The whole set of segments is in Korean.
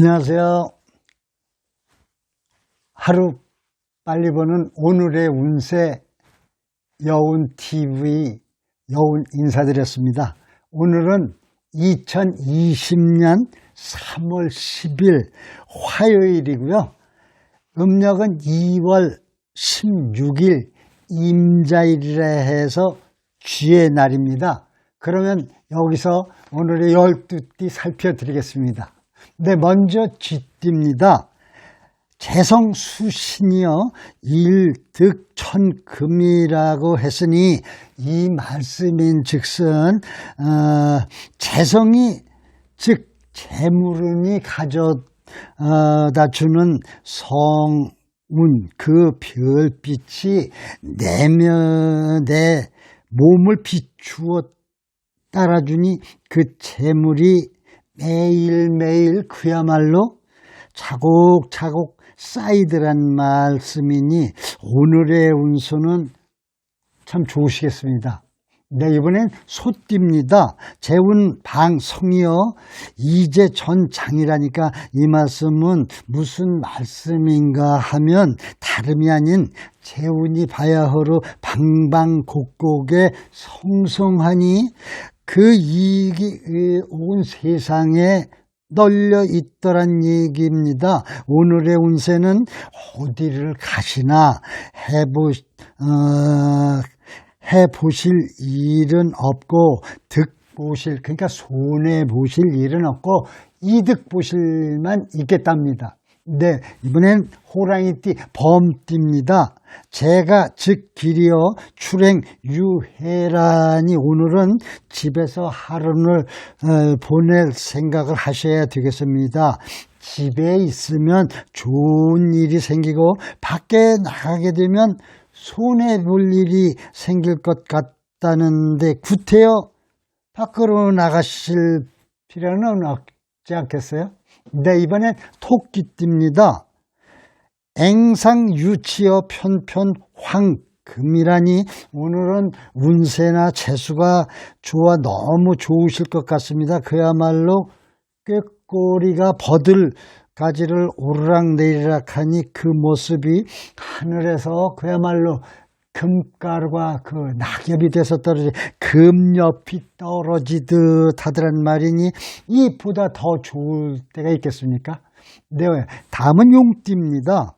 안녕하세요. 하루 빨리 보는 오늘의 운세 여운 TV 여운 인사드렸습니다. 오늘은 2020년 3월 10일 화요일이고요. 음력은 2월 16일 임자일이라 해서 쥐의 날입니다. 그러면 여기서 오늘의 12띠 살펴드리겠습니다. 네, 먼저 쥐띠입니다. 재성 수신이여 일득천금이라고 했으니 이 말씀인 즉슨 어, 재성이 즉 재물운이 가져다 주는 성운 그 별빛이 내면에 몸을 비추어 따라주니 그 재물이 매일매일 그야말로 차곡차곡 쌓이더란 말씀이니 오늘의 운수는 참 좋으시겠습니다. 네, 이번엔 소띠입니다. 재운 방 성이요. 이제 전 장이라니까 이 말씀은 무슨 말씀인가 하면 다름이 아닌 재운이 바야흐로 방방곡곡에 성성하니 그 이익이 온 세상에 널려 있더란 얘기입니다. 오늘의 운세는 어디를 가시나 해보, 어, 해보실 일은 없고, 득 보실, 그러니까 손해 보실 일은 없고, 이득 보실만 있겠답니다. 네, 이번엔 호랑이띠 범띠입니다. 제가 즉 길이여 출행 유해라니 오늘은 집에서 하루를 어, 보낼 생각을 하셔야 되겠습니다. 집에 있으면 좋은 일이 생기고 밖에 나가게 되면 손해 볼 일이 생길 것 같다는데 구태여 밖으로 나가실 필요는 없지 않겠어요? 네, 이번엔 토끼띠입니다. 앵상 유치어 편편 황금이라니 오늘은 운세나 재수가 좋아 너무 좋으실 것 같습니다. 그야말로 꾀꼬리가 버들 가지를 오르락내리락 하니 그 모습이 하늘에서 그야말로 금가루가 그 낙엽이 돼서 떨어지 금옆이 떨어지듯 하더란 말이니 이보다 더 좋을 때가 있겠습니까? 네, 다음은 용띠입니다.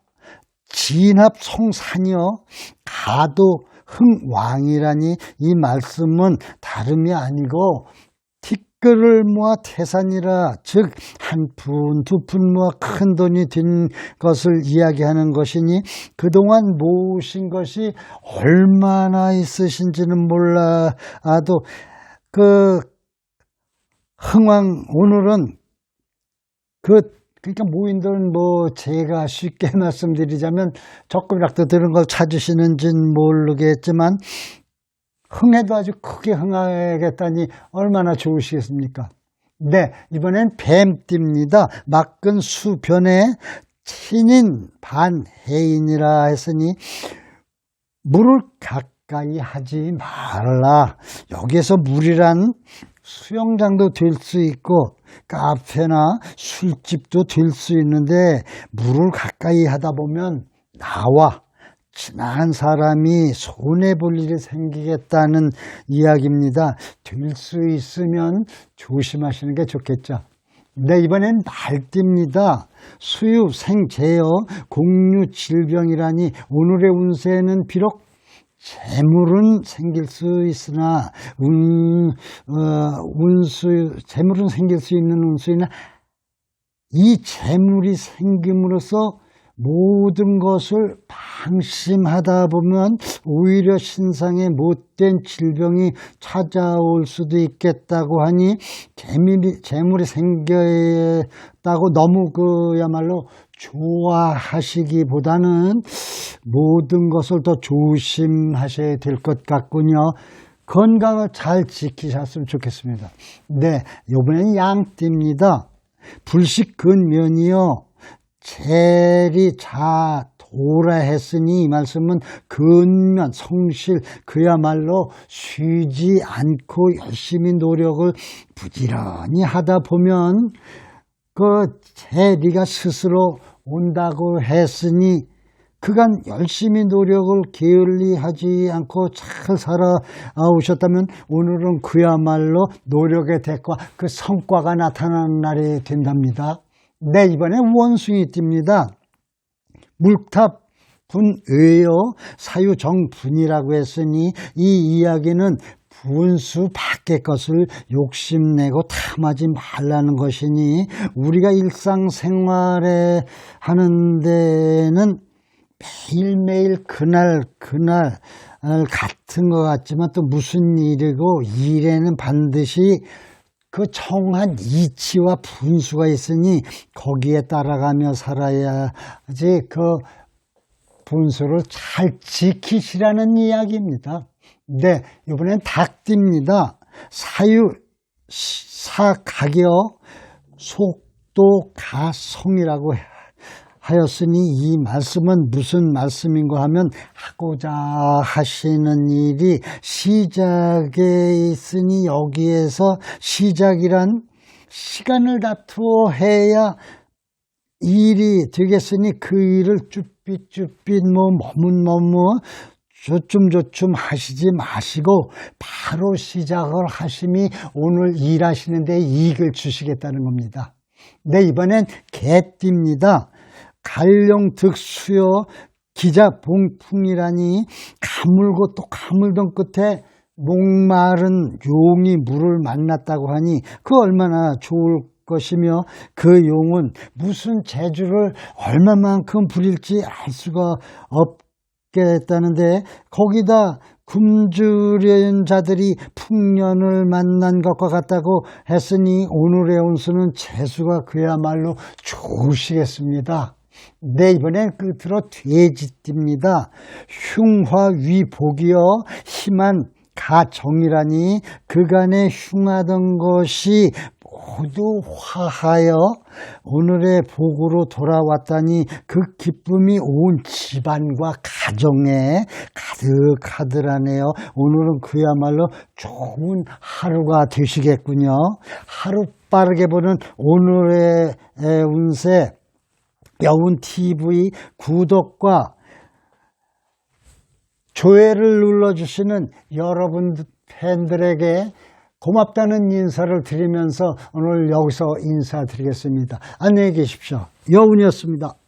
진합 송산이요? 가도 흥왕이라니 이 말씀은 다름이 아니고 티끌을 모아 태산이라 즉 한 푼두푼 모아 큰 돈이 된 것을 이야기하는 것이니 그동안 모으신 것이 얼마나 있으신지는 몰라도 그 흥왕 오늘은 그 그러니까 모인들은 뭐 제가 쉽게 말씀드리자면 조금이라도 들은 걸 찾으시는지는 모르겠지만 흥해도 아주 크게 흥하겠다니 얼마나 좋으시겠습니까? 네, 이번엔 뱀띠입니다. 막근 수변에 친인 반해인이라 했으니 물을 가까이 하지 말라. 여기에서 물이란 수영장도 될 수 있고 카페나 술집도 될 수 있는데 물을 가까이 하다 보면 나와 친한 사람이 손해볼 일이 생기겠다는 이야기입니다. 될 수 있으면 조심하시는 게 좋겠죠. 네, 이번엔 말띠입니다. 수유, 생재여, 공유, 질병이라니 오늘의 운세는 비록 재물은 생길 수 있으나 운, 어, 운수, 재물은 생길 수 있는 운수이나 이 재물이 생김으로써 모든 것을 방심하다 보면 오히려 신상에 못된 질병이 찾아올 수도 있겠다고 하니 재물이, 재물이 생겼다고 너무 그야말로 좋아하시기보다는 모든 것을 더 조심하셔야 될 것 같군요. 건강을 잘 지키셨으면 좋겠습니다. 네, 요번엔 양띠입니다. 불식근면이요. 젤이 자 도라 했으니 이 말씀은 근면, 성실, 그야말로 쉬지 않고 열심히 노력을 부지런히 하다 보면 그 제리가 스스로 온다고 했으니 그간 열심히 노력을 게을리하지 않고 잘 살아오셨다면 오늘은 그야말로 노력의 대가 그 성과가 나타나는 날이 된답니다. 네 이번에 원숭이 띠입니다. 물탑 분외요 사유정분이라고 했으니 이 이야기는 분수 밖의 것을 욕심내고 탐하지 말라는 것이니 우리가 일상생활에 하는 데는 매일매일 그날 그날 같은 것 같지만 또 무슨 일이고 일에는 반드시 그 정한 이치와 분수가 있으니 거기에 따라가며 살아야지 그 분수를 잘 지키시라는 이야기입니다. 네, 이번엔 닭띠입니다. 사유, 사각여, 속도, 가성이라고 하였으니 이 말씀은 무슨 말씀인가 하면 하고자 하시는 일이 시작에 있으니 여기에서 시작이란 시간을 다투어 해야 일이 되겠으니 그 일을 쭈삣쭈삣 뭐 머뭇머뭇 조춤조춤 하시지 마시고 바로 시작을 하심이 오늘 일하시는데 이익을 주시겠다는 겁니다. 네, 이번엔 개띠입니다. 갈룡 득수요 기자 봉풍이라니 가물고 또 가물던 끝에 목마른 용이 물을 만났다고 하니 그 얼마나 좋을 것이며 그 용은 무슨 재주를 얼마만큼 부릴지 알 수가 없겠다는데 거기다 굶주린 자들이 풍년을 만난 것과 같다고 했으니 오늘의 온수는 재수가 그야말로 좋으시겠습니다. 네, 이번엔 끝으로 돼지띠입니다. 흉화 위복이여 힘한 가정이라니 그간에 흉하던 것이 모두 화하여 오늘의 복으로 돌아왔다니 그 기쁨이 온 집안과 가정에 가득하더라네요. 오늘은 그야말로 좋은 하루가 되시겠군요. 하루 빠르게 보는 오늘의 운세 여운 TV 구독과 조회를 눌러주시는 여러분 팬들에게 고맙다는 인사를 드리면서 오늘 여기서 인사드리겠습니다. 안녕히 계십시오. 여운이었습니다.